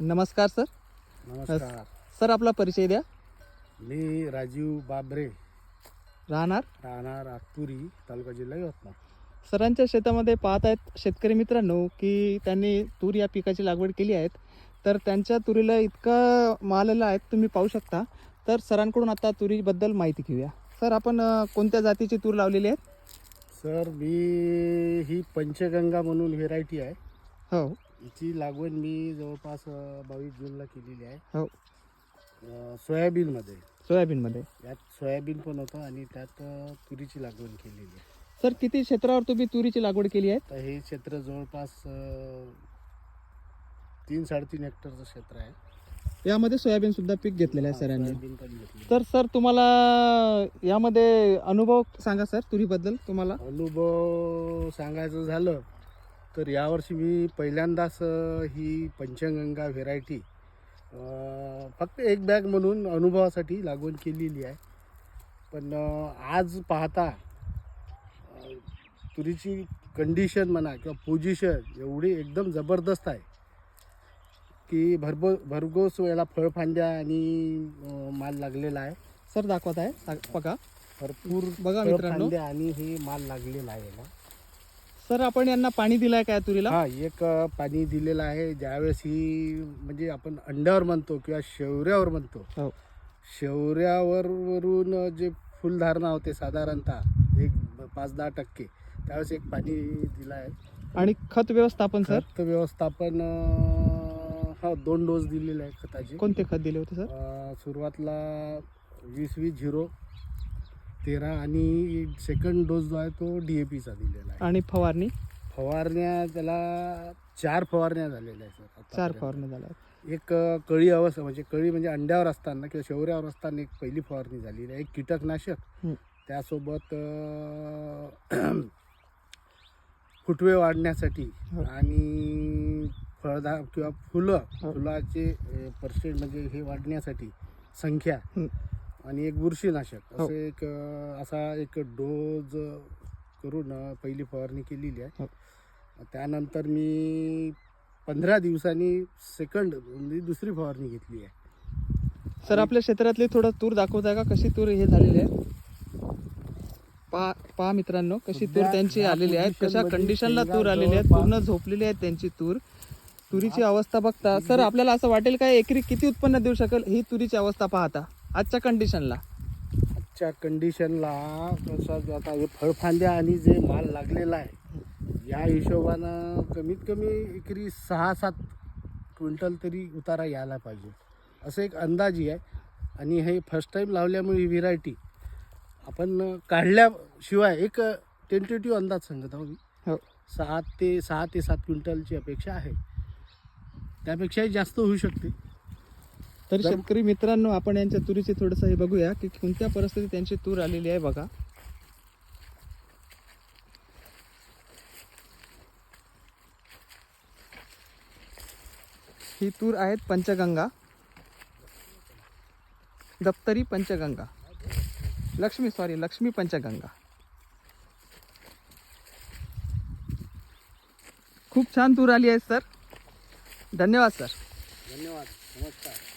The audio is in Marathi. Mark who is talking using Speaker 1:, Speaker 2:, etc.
Speaker 1: नमस्कार सर.
Speaker 2: नमस्कार.
Speaker 1: सर आपला परिचय द्या.
Speaker 2: मी राजीव बाबरे.
Speaker 1: राहणार?
Speaker 2: राहणार आगपुरी तालुका जिल्हा यवतमाळ.
Speaker 1: सरांच्या शेतामध्ये पाहत आहेत शेतकरी मित्रांनो की त्यांनी तूर या पिकाची लागवड केली आहेत तर त्यांच्या तुरीला इतका माल आलेला आहे तुम्ही पाहू शकता. तर सरांकडून आता तुरीबद्दल माहिती घेऊया. सर आपण कोणत्या जातीची तूर लावलेली आहे
Speaker 2: सर मी ही पंचगंगा म्हणून व्हेरायटी आहे.
Speaker 1: हो.
Speaker 2: हिची लागवड मी जवळपास बावीस जूनला केलेली आहे.
Speaker 1: हो.
Speaker 2: अ, सोयाबीनमध्ये.
Speaker 1: सोयाबीनमध्ये.
Speaker 2: यात सोयाबीन पण होतं आणि त्यात अ, तुरीची लागवड केलेली आहे.
Speaker 1: सर किती क्षेत्रावर तुम्ही तुरीची लागवड केली आहे?
Speaker 2: तर हे क्षेत्र जवळपास अ, तीन साडेतीन हेक्टरचं क्षेत्र आहे.
Speaker 1: यामध्ये सोयाबीन सुद्धा पीक घेतलेलं आहे सरांनी
Speaker 2: सोयाबीन पण घेतली
Speaker 1: तर सर तुम्हाला यामध्ये अनुभव सांगा सर तुरीबद्दल तुम्हाला.
Speaker 2: अनुभव सांगायचं झालं तर यावर्षी मी पहिल्यांदाच ही पंचगंगा व्हेरायटी फक्त एक बॅग म्हणून अनुभवासाठी लागवड केलेली आहे. पण आज पाहता तुरीची कंडिशन म्हणा किंवा पोझिशन एवढी एकदम जबरदस्त आहे की भरभो भरघोस वेळेला फळफांद्या आणि माल लागलेला आहे.
Speaker 1: सर दाखवत आहे बघा.
Speaker 2: भरपूर
Speaker 1: बघा
Speaker 2: आणि हे माल लागलेला आहे याला.
Speaker 1: सर आपण यांना पाणी दिलंय काय तुरीला?
Speaker 2: हा एक अ, पाणी दिलेलं आहे. ज्यावेळेस ही म्हणजे आपण अंड्यावर म्हणतो किंवा शेवऱ्यावर म्हणतो.
Speaker 1: हो.
Speaker 2: शेवऱ्यावर वरून जे फुलधारणा होते साधारणतः एक पाच दहा टक्के त्यावेळेस एक पाणी दिलं आहे
Speaker 1: आणि खत व्यवस्थापन सर?
Speaker 2: खत व्यवस्थापन अ, हा दोन डोस दिलेले आहे खताचे.
Speaker 1: कोणते खत दिले होते सर?
Speaker 2: अ, सुरुवातला वीस वीस झिरो तेरा आणि सेकंड डोस जो आहे तो डी ए पीचा दिलेला आहे
Speaker 1: आणि फवारणी
Speaker 2: फवारण्या त्याला चार फवारण्या झालेल्या आहेत सर
Speaker 1: चार
Speaker 2: आतापर्यंत.
Speaker 1: फवारणी झाल्या
Speaker 2: एक कळी अवस्था म्हणजे कळी म्हणजे अंड्यावर असताना किंवा शेवऱ्यावर असताना एक पहिली फवारणी झालेली आहे एक कीटकनाशक. त्यासोबत फुटवे वाढण्यासाठी
Speaker 1: हो.
Speaker 2: आणि फळदा किंवा फुलं
Speaker 1: हो.
Speaker 2: फुलाचे पर्सेंट म्हणजे हे वाढण्यासाठी संख्या. आणि एक बुरशीनाशक.
Speaker 1: हो.
Speaker 2: असं एक अ, असा एक डोज करून अ, पहिली फवारणी केलेली आहे.
Speaker 1: हो.
Speaker 2: त्यानंतर मी पंधरा दिवसांनी सेकंड म्हणजे दुसरी फवारणी घेतली आहे.
Speaker 1: सर आपल्या क्षेत्रातली थोडं तूर दाखवत आहे का? कशी तूर हे झालेली आहे? पहा पहा मित्रांनो कशी तूर त्यांची आलेली आहे? कशा कंडिशनला तूर आलेली आहे पूर्ण झोपलेली आहे त्यांची तूर. तुरीची अवस्था बघता सर आपल्याला असं वाटेल काय एकरी किती उत्पन्न देऊ शकेल? ही तुरीची अवस्था पाहता. आजच्या कंडिशनला
Speaker 2: आजच्या कंडिशनला कसं आता हे फळफांद्या आणि जे माल लागलेला आहे या हिशोबानं कमीत कमी एकरी सहा सात क्विंटल तरी उतारा यायला पाहिजे. असं एक अंदाजी आहे. आणि हे फर्स्ट टाईम लावल्यामुळे ही व्हेरायटी आपण काढल्याशिवाय एक टेंटेटिव्ह अंदाज सांगत आहोत मी.
Speaker 1: हो.
Speaker 2: सहा ते सहा ते सात क्विंटलची अपेक्षा आहे. त्यापेक्षाही जास्त होऊ शकते.
Speaker 1: तरी शेतकरी मित्रांनो आपण यांच्या तुरीचे थोडंसं हे बघूया की कोणत्या परिस्थितीत त्यांची तूर आलेली आहे बघा. ही तूर आहेत पंचगंगा. दप्तरी पंचगंगा. लक्ष्मी सॉरी लक्ष्मी पंचगंगा. खूप छान तूर आली आहे सर धन्यवाद सर
Speaker 2: धन्यवाद नमस्कार.